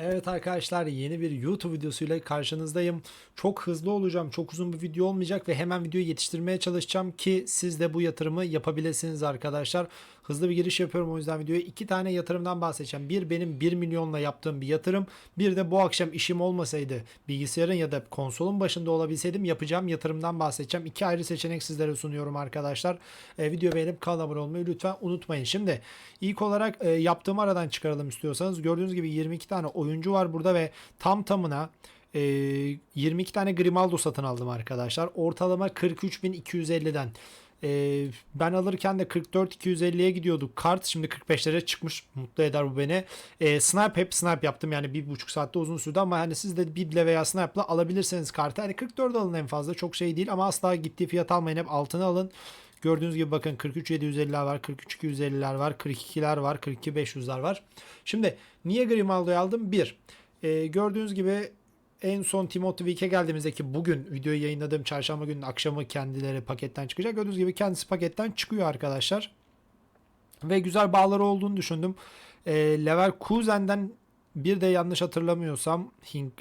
Evet arkadaşlar yeni bir YouTube videosuyla karşınızdayım. Çok hızlı olacağım. Çok uzun bir video olmayacak ve hemen videoyu yetiştirmeye çalışacağım ki siz de bu yatırımı yapabilirsiniz arkadaşlar. Hızlı bir giriş yapıyorum o yüzden videoya. iki tane yatırımdan bahsedeceğim. Bir benim 1 milyonla yaptığım bir yatırım. Bir de bu akşam işim olmasaydı bilgisayarın ya da konsolun başında olabilseydim yapacağım yatırımdan bahsedeceğim. İki ayrı seçenek sizlere sunuyorum arkadaşlar. E, video beğenip kanala abone olmayı lütfen unutmayın. Şimdi ilk olarak e, yaptığım aradan çıkaralım istiyorsanız. Gördüğünüz gibi 22 tane oyuncu var burada ve tam tamına e, 22 tane Grimaldo satın aldım arkadaşlar. Ortalama 43.250'den. E, ben alırken de 44.250'ye gidiyorduk. Kart şimdi 45'lere çıkmış. Mutlu eder bu beni. E, snipe hep snipe yaptım. Yani bir buçuk saatte uzun sürdü ama hani siz de bidle veya snipe'la alabilirsiniz kartı. Hani 44 alın en fazla. Çok şey değil ama asla gittiği fiyat almayın. Hep altına alın. Gördüğünüz gibi bakın 43.750'ler var, 43.250'ler var, 42'ler var, 42.500'ler var. Şimdi niye Grimaldo'yu aldım? Bir, e, gördüğünüz gibi en son Timothy Week'e geldiğimizdeki bugün videoyu yayınladığım çarşamba günün akşamı kendileri paketten çıkacak. Gördüğünüz gibi kendisi paketten çıkıyor arkadaşlar. Ve güzel bağları olduğunu düşündüm. E, Leverkusen'den bir de yanlış hatırlamıyorsam Hink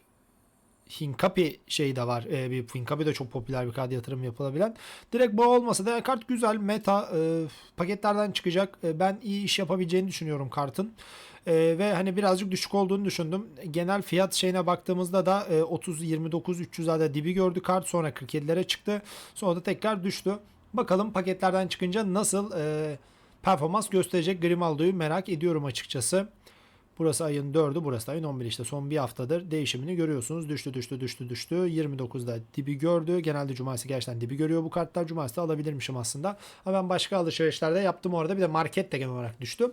Hinkapi şey de var. E, bir Hinkapi de çok popüler bir kart yatırım yapılabilen. Direkt bu olmasa da kart güzel meta e, paketlerden çıkacak. E, ben iyi iş yapabileceğini düşünüyorum kartın. E, ve hani birazcık düşük olduğunu düşündüm. Genel fiyat şeyine baktığımızda da e, 30 29 300'lerde dibi gördü kart. Sonra 47'lere çıktı. Sonra da tekrar düştü. Bakalım paketlerden çıkınca nasıl e, performans gösterecek Grimaldo'yu merak ediyorum açıkçası. Burası ayın 4'ü, burası ayın 11 işte son bir haftadır değişimini görüyorsunuz. Düştü, düştü, düştü, düştü. 29'da dibi gördü. Genelde cumartesi gerçekten dibi görüyor bu kartlar. Cumartesi alabilirmişim aslında. Ama ben başka alışverişlerde yaptım orada. Bir de market de genel olarak düştü.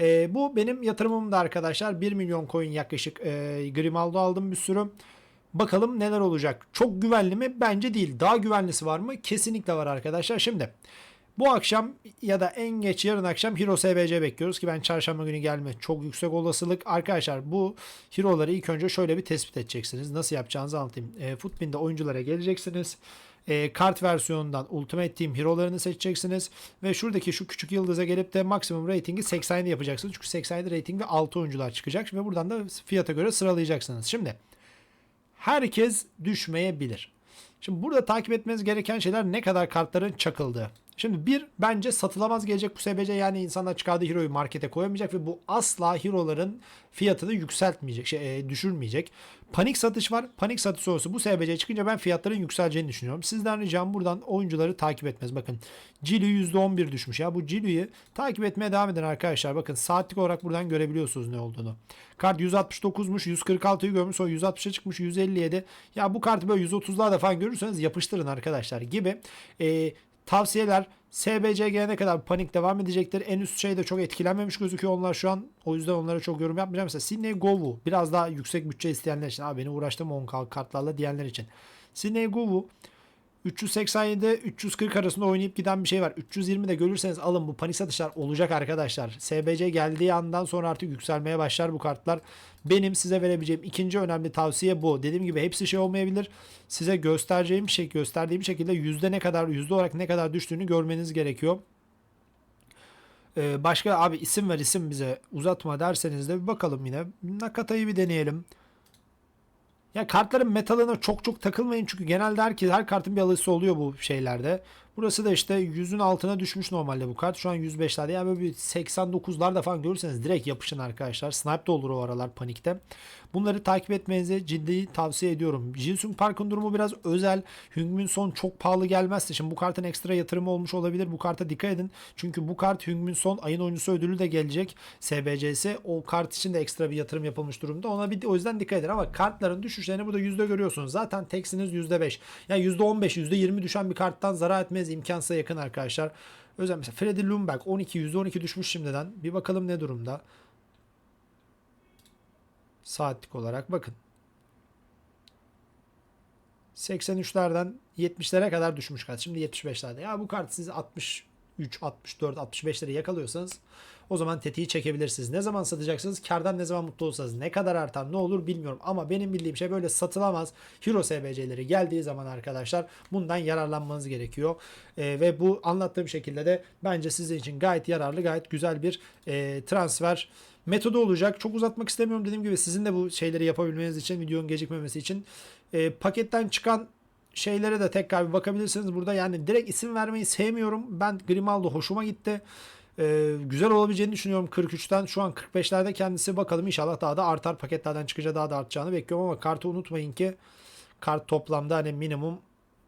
E, bu benim yatırımım da arkadaşlar. 1 milyon coin yaklaşık e, Grimaldo aldım bir sürü. Bakalım neler olacak. Çok güvenli mi? Bence değil. Daha güvenlisi var mı? Kesinlikle var arkadaşlar. Şimdi bu akşam ya da en geç yarın akşam Hero SBC bekliyoruz ki ben çarşamba günü gelme çok yüksek olasılık. Arkadaşlar bu hero'ları ilk önce şöyle bir tespit edeceksiniz. Nasıl yapacağınızı anlatayım. E, Footbin'de oyunculara geleceksiniz. E, kart versiyonundan Ultimate Team hero'larını seçeceksiniz. Ve şuradaki şu küçük yıldıza gelip de maksimum ratingi 87 yapacaksınız. Çünkü 87 rating ve 6 oyuncular çıkacak. Ve buradan da fiyata göre sıralayacaksınız. Şimdi herkes düşmeyebilir. Şimdi burada takip etmeniz gereken şeyler ne kadar kartların çakıldığı. Şimdi bir bence satılamaz gelecek bu SBC yani insanlar çıkardığı hero'yu markete koyamayacak ve bu asla hero'ların fiyatını yükseltmeyecek, şey, e, düşürmeyecek. Panik satış var. Panik satış sonrası bu SBC çıkınca ben fiyatların yükseleceğini düşünüyorum. Sizden ricam buradan oyuncuları takip etmez. Bakın Cilu %11 düşmüş ya. Bu Cilu'yu takip etmeye devam edin arkadaşlar. Bakın saatlik olarak buradan görebiliyorsunuz ne olduğunu. Kart 169'muş, 146'yı görmüş, sonra 160'a çıkmış, 157. Ya bu kartı böyle 130'larda falan görürseniz yapıştırın arkadaşlar gibi. E, tavsiyeler SBC gelene kadar panik devam edecektir. En üst şey de çok etkilenmemiş gözüküyor onlar şu an. O yüzden onlara çok yorum yapmayacağım. Mesela Sidney Govu biraz daha yüksek bütçe isteyenler için. Abi beni uğraştım 10 kartlarla diyenler için. Sidney Govu 387 340 arasında oynayıp giden bir şey var. 320 de görürseniz alın bu panik satışlar olacak arkadaşlar. SBC geldiği andan sonra artık yükselmeye başlar bu kartlar. Benim size verebileceğim ikinci önemli tavsiye bu. Dediğim gibi hepsi şey olmayabilir. Size göstereceğim şey gösterdiğim şekilde yüzde ne kadar yüzde olarak ne kadar düştüğünü görmeniz gerekiyor. Ee, başka abi isim ver isim bize uzatma derseniz de bir bakalım yine. Nakata'yı bir deneyelim. Ya kartların metalına çok çok takılmayın çünkü genelde herkes her kartın bir alıcısı oluyor bu şeylerde. Burası da işte 100'ün altına düşmüş normalde bu kart. Şu an 105'lerde yani böyle bir 89'larda falan görürseniz direkt yapışın arkadaşlar. Snipe de olur o aralar panikte. Bunları takip etmenizi ciddi tavsiye ediyorum. Jinsung Park'ın durumu biraz özel. Hüngmin Son çok pahalı gelmezse. Şimdi bu kartın ekstra yatırımı olmuş olabilir. Bu karta dikkat edin. Çünkü bu kart Hüngmin Son ayın oyuncusu ödülü de gelecek. SBC'si. O kart için de ekstra bir yatırım yapılmış durumda. Ona bir o yüzden dikkat edin. Ama kartların düşüşlerini burada yüzde görüyorsunuz. Zaten teksiniz %5. Yani %15, %20 düşen bir karttan zarar etmez imkansıza yakın arkadaşlar. Özel mesela Freddy Lumberg 12 %12 düşmüş şimdiden. Bir bakalım ne durumda. Saatlik olarak bakın. 83'lerden 70'lere kadar düşmüş kart. Şimdi 75'lerde. Ya bu kart siz 63, 64, 65'leri yakalıyorsanız o zaman tetiği çekebilirsiniz. Ne zaman satacaksınız? Kardan ne zaman mutlu olsanız ne kadar artar ne olur bilmiyorum. Ama benim bildiğim şey böyle satılamaz. Hero SBC'leri geldiği zaman arkadaşlar bundan yararlanmanız gerekiyor. Ee, ve bu anlattığım şekilde de bence sizin için gayet yararlı gayet güzel bir e, transfer metodu olacak. Çok uzatmak istemiyorum dediğim gibi sizin de bu şeyleri yapabilmeniz için videonun gecikmemesi için e, paketten çıkan şeylere de tekrar bir bakabilirsiniz. Burada yani direkt isim vermeyi sevmiyorum. Ben Grimaldo hoşuma gitti. E, güzel olabileceğini düşünüyorum 43'ten. Şu an 45'lerde kendisi bakalım inşallah daha da artar. Paketlerden çıkınca daha da artacağını bekliyorum ama kartı unutmayın ki kart toplamda hani minimum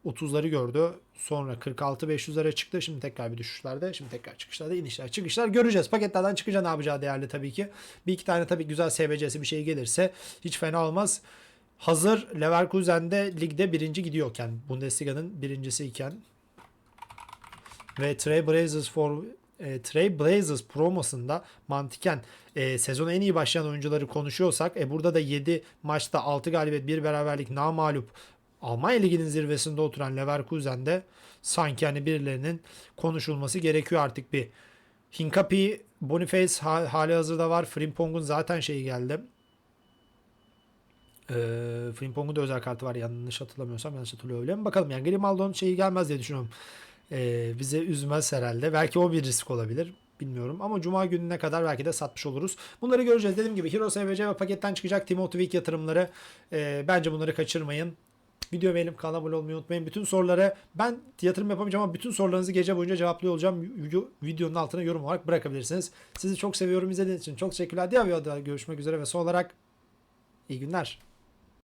30'ları gördü. Sonra 46 500'lere çıktı. Şimdi tekrar bir düşüşlerde. Şimdi tekrar çıkışlarda inişler çıkışlar göreceğiz. Paketlerden çıkınca ne yapacağı değerli tabii ki. Bir iki tane tabii güzel SBC'si bir şey gelirse hiç fena olmaz. Hazır Leverkusen'de ligde birinci gidiyorken Bundesliga'nın birincisi iken ve Trey Blazers for e, Trey Blazers promosunda mantıken e, sezona en iyi başlayan oyuncuları konuşuyorsak e, burada da 7 maçta 6 galibiyet 1 beraberlik namalup Almanya Ligi'nin zirvesinde oturan Leverkusen'de sanki hani birilerinin konuşulması gerekiyor artık bir. Hinkapi, Boniface ha- hali hazırda var. Frimpong'un zaten şeyi geldi. Ee, Frimpong'un da özel kartı var yanlış hatırlamıyorsam yanlış hatırlıyor öyle mi? Bakalım yani Grimaldo'nun şeyi gelmez diye düşünüyorum. Ee, bize üzmez herhalde. Belki o bir risk olabilir. Bilmiyorum ama Cuma gününe kadar belki de satmış oluruz. Bunları göreceğiz. Dediğim gibi Hero SVC ve paketten çıkacak Timothy Week yatırımları. Ee, bence bunları kaçırmayın. Video beğenip kanala abone olmayı unutmayın. Bütün soruları ben yatırım yapamayacağım ama bütün sorularınızı gece boyunca cevaplıyor olacağım. Video- Videonun altına yorum olarak bırakabilirsiniz. Sizi çok seviyorum izlediğiniz için. Çok teşekkürler. Diğer videoda görüşmek üzere ve son olarak iyi günler.